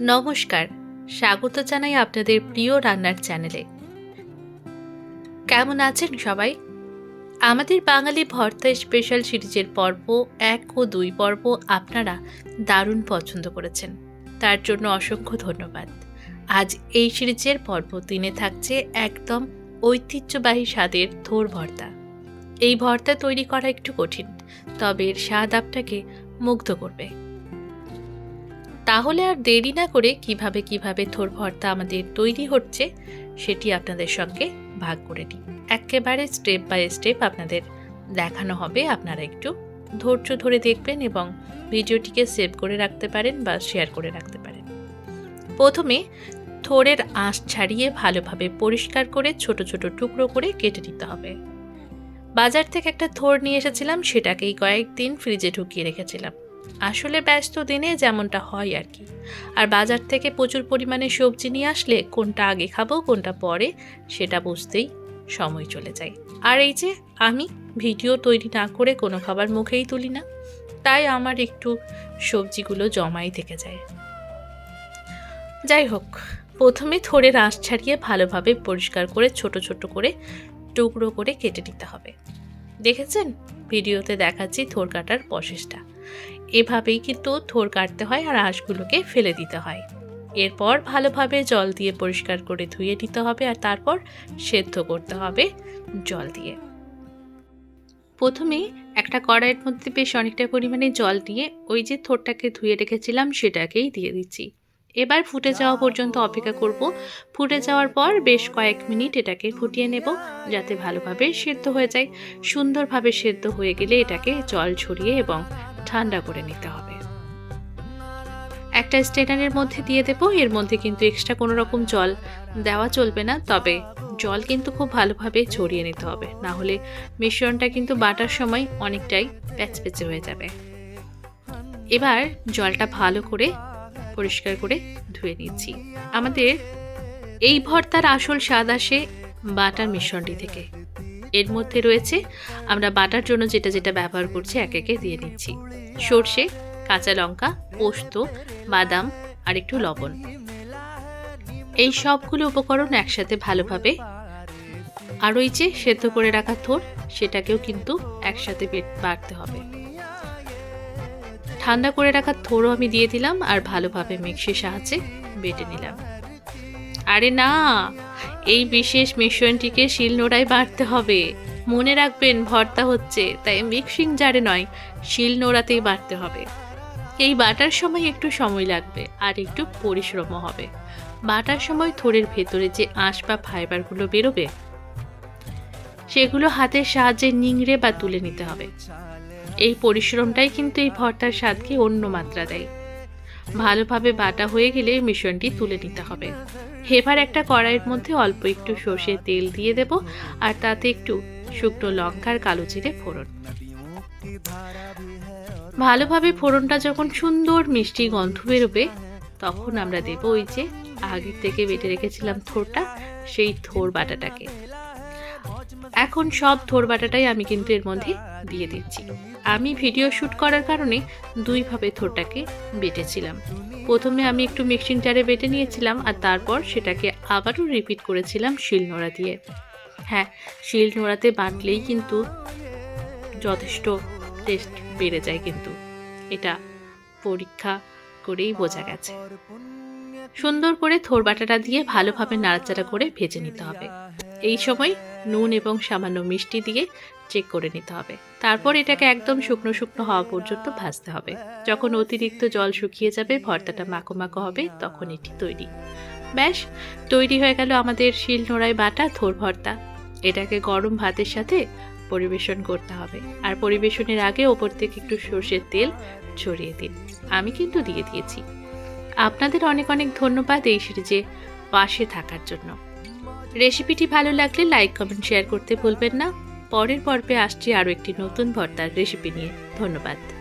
নমস্কার, স্বাগত জানাই আপনাদের প্রিয় রান্নার চ্যানেলে। কেমন আছেন সবাই? আমাদের বাঙালি ভর্তা স্পেশাল সিরিজের পর্ব এক ও দুই পর্ব আপনারা দারুণ পছন্দ করেছেন। তার জন্য অসংখ্য ধন্যবাদ। আজ এই সিরিজের পর্ব তিনে থাকছে একদম ঐতিহ্যবাহী স্বাদের থোর ভর্তা। এই ভর্তা তৈরি করা একটু কঠিন, তবে এর স্বাদ আপনাকে মুগ্ধ করবে। তাহলে আর দেরি না করে কীভাবে কীভাবে থোর ভর্তা আমাদের তৈরি হচ্ছে, সেটি আপনাদের সঙ্গে ভাগ করে নিই। একেবারে স্টেপ বাই স্টেপ আপনাদের দেখানো হবে, আপনারা একটু ধৈর্য ধরে দেখবেন এবং ভিডিওটিকে সেভ করে রাখতে পারেন বা শেয়ার করে রাখতে পারেন। প্রথমে থোড়ের আঁশ ছাড়িয়ে ভালোভাবে পরিষ্কার করে ছোট ছোট টুকরো করে কেটে নিতে হবে। বাজার থেকে একটা থোর নিয়ে এসেছিলাম, সেটাকেই কয়েকদিন ফ্রিজে ঢুকিয়ে রেখেছিলাম। আসলে ব্যস্ত দিনে যেমনটা হয় আর কি। আর বাজার থেকে প্রচুর পরিমাণে সবজি নিয়ে আসলে কোনটা আগে খাব, কোনটা পরে, সেটা বুঝতেই সময় চলে যায়। আর এই যে, আমি ভিডিও তৈরি না করে কোনো খাবার মুখেই তুলি না, তাই আমার একটু সবজিগুলো জমাই থেকে যায়। যাই হোক, প্রথমে থোড়ের আঁশ ছাড়িয়ে ভালোভাবে পরিষ্কার করে ছোট ছোট করে টুকরো করে কেটে নিতে হবে। দেখেছেন? ভিডিওতে দেখাচ্ছি থোর কাটার প্রসেসটা। এভাবেই কিন্তু থোর কাটতে হয় আর আঁশগুলোকে ফেলে দিতে হয়। এরপর ভালোভাবে জল দিয়ে পরিষ্কার করে ধুয়ে নিতে হবে আর তারপর সেদ্ধ করতে হবে জল দিয়ে। প্রথমে একটা কড়াইয়ের মধ্যে বেশ অনেকটা পরিমাণে জল দিয়ে ওই যে থোরটাকে ধুয়ে রেখেছিলাম সেটাকেই দিয়ে দিচ্ছি। এবার ফুটে যাওয়া পর্যন্ত অপেক্ষা করব। ফুটে যাওয়ার পর বেশ কয়েক মিনিট এটাকে ফুটিয়ে নেব যাতে ভালোভাবে সেদ্ধ হয়ে যায়। সুন্দরভাবে সেদ্ধ হয়ে গেলে এটাকে জল ছড়িয়ে এবং ঠান্ডা করে নিতে হবে। একটা স্টেনারের মধ্যে দিয়ে দেবো, এর মধ্যে কিন্তু এক্সট্রা কোনো রকম জল দেওয়া চলবে না, তবে জল কিন্তু খুব ভালোভাবে ছড়িয়ে নিতে হবে, না হলে মিশ্রণটা কিন্তু বাটার সময় অনেকটাই প্যাচপেচে হয়ে যাবে। এবার জলটা ভালো করে পরিষ্কার করে ধুয়ে নিচ্ছি। আমাদের এই ভর্তার আসল স্বাদ আসে বাটার মিশ্রণটি থেকে। এর মধ্যে রয়েছে, আমরা বাটার জন্য যেটা যেটা ব্যবহার করছি এক একে দিয়ে নিচ্ছি সর্ষে, কাঁচা লঙ্কা, পোস্ত, বাদাম আর একটু লবণ। এই সবগুলো উপকরণ একসাথে ভালোভাবে আর ওই যে সেদ্ধ করে রাখা থোর, সেটাকেও কিন্তু একসাথে বাড়তে হবে। ঠান্ডা করে রাখা থোরও আমি দিয়ে দিলাম আর ভালোভাবে মিক্সির সাহায্যে বেটে নিলাম। আরে না! এই বিশেষ মিশ্রণটিকে শিলনোড়ায় বাড়তে হবে। মনে রাখবেন, ভর্তা হচ্ছে, তাই মিক্সিং জারে নয়, শিলনোড়াতেই বাড়তে হবে। এই বাটার সময় একটু সময় লাগবে, আর একটু পরিশ্রমও হবে। বাটার সময় থোড়ের ভেতরে যে আঁশ বা ফাইবারগুলো বেরোবে, সেগুলো হাতের সাহায্যে নিংড়ে বা তুলে নিতে হবে। এই পরিশ্রমটাই কিন্তু এই ভর্তার স্বাদকে অন্য মাত্রা দেয়। ভালোভাবে বাটা হয়ে গেলে মিশ্রণটি তুলে নিতে হবে। এবার একটা কড়াইয়ের মধ্যে অল্প একটু সর্ষে তেল দিয়ে দেব আর তাতে একটু শুকনো লঙ্কার কালো জিরে ফোড়ন। ভালোভাবে ফোড়নটা যখন সুন্দর মিষ্টি গন্ধ বেরোবে, তখন আমরা দেব ওই যে আগের থেকে বেটে রেখেছিলাম থোরটা সেই থোর বাটাটাকে। এখন সব থোর বাটাটাই আমি কিন্তু এর মধ্যে দিয়ে দিচ্ছি। আমি ভিডিও শ্যুট করার কারণে দুইভাবে থোরটাকে বেটেছিলাম। প্রথমে আমি একটু মিক্সিং জারে বেটে নিয়েছিলাম আর তারপর সেটাকে আবারও রিপিট করেছিলাম শিলনোড়া দিয়ে। হ্যাঁ শিলনোড়াতে বাটলেই কিন্তু যথেষ্ট টেস্ট বেড়ে যায় কিন্তু। এটা পরীক্ষা করেই বোঝা গেছে। সুন্দর করে থোর বাটাটা দিয়ে ভালোভাবে নাড়াচাড়া করে ভেজে নিতে হবে। এই সময় নুন এবং সামান্য মিষ্টি দিয়ে চেক করে নিতে হবে। তারপর এটাকে একদম শুকনো শুকনো হওয়া পর্যন্ত ভাজতে হবে। যখন অতিরিক্ত জল শুকিয়ে যাবে, ভর্তাটা মাখো মাখো হবে, তখন এটি তৈরি। ব্যাস, তৈরি হয়ে গেল আমাদের শিল নোড়ায় বাটা থোর ভর্তা। এটাকে গরম ভাতের সাথে পরিবেশন করতে হবে। আর পরিবেশনের আগে ওপর থেকে একটু সর্ষের তেল ছড়িয়ে দিন। আমি কিন্তু দিয়ে দিয়েছি। আপনাদের অনেক অনেক ধন্যবাদ এই সিরিজে পাশে থাকার জন্য। রেসিপিটি ভালো লাগলে লাইক, কমেন্ট, শেয়ার করতে ভুলবেন না। পরের পর্বে আসছি আরও একটি নতুন ভর্তার রেসিপি নিয়ে। ধন্যবাদ।